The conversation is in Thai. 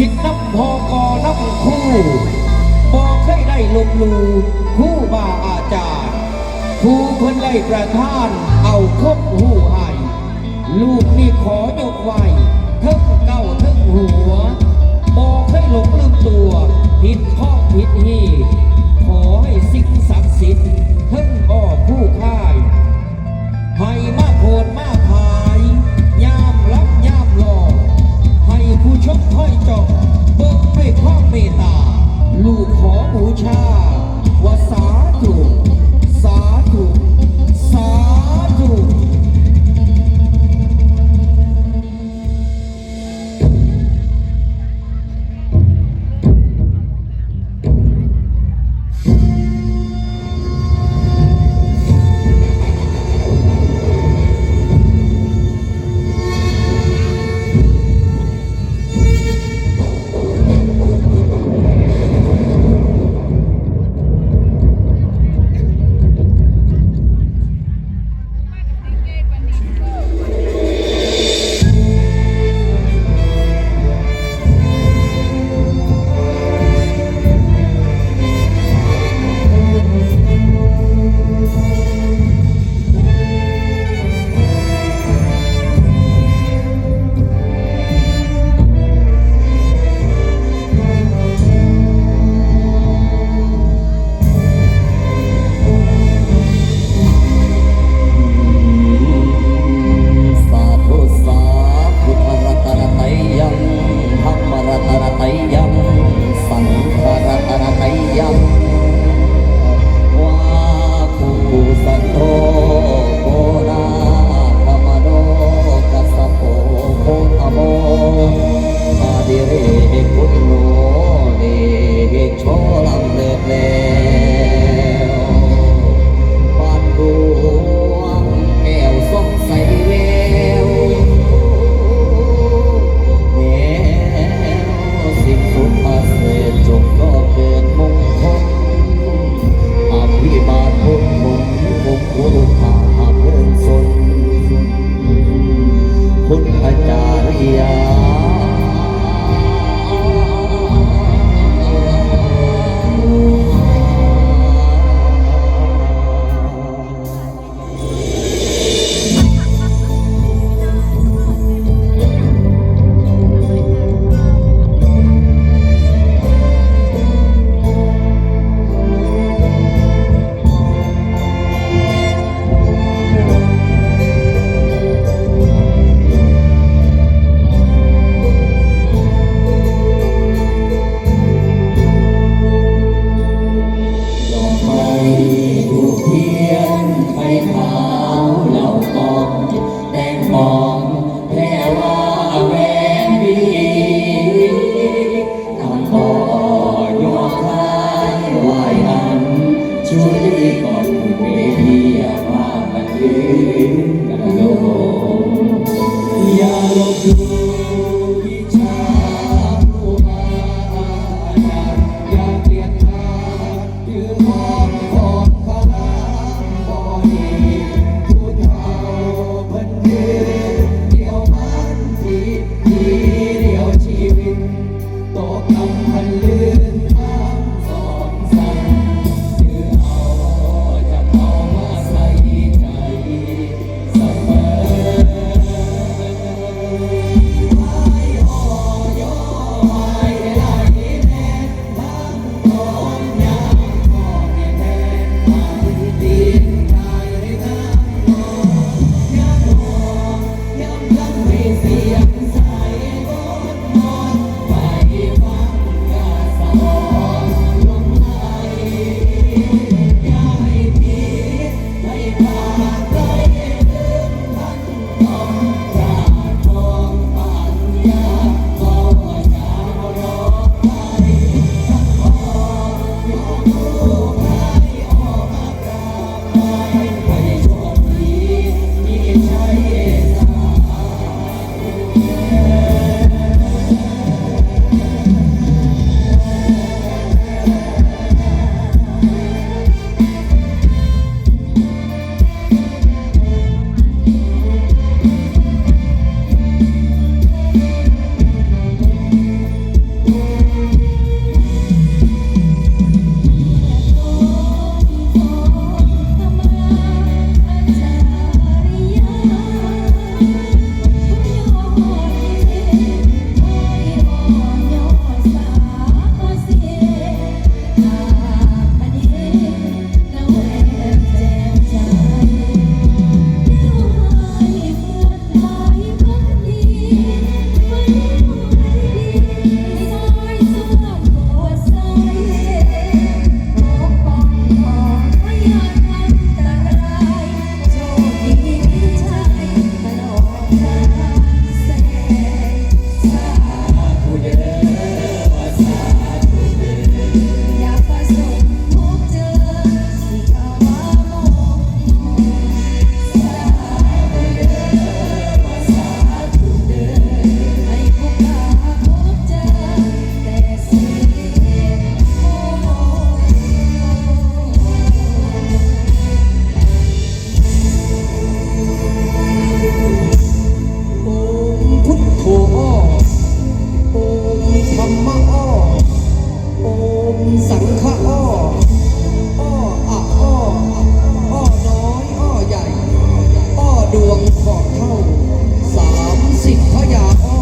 ชิดน้ำพอกอน้ำคู่บอกให้ได้ลมลูคู่บาอาจารย์ผู้เพิ่นได้ประทานเอาคบหูให้ลูกนี่ขอยกไหว้ทั้งเก้าทั้งหัวบอกให้หลงลืมตัวผิดข้อผิดหีขอให้สิ่งศักดิ์สิทธิ์ทั้งอ้อผู้ค่ายให้ 没打，路ของบูช คนมนผมหัวลงมาหาเพื่อนสน คุณอาจารย์ยา ดวงขอบเท่าสามสิบพยาอ้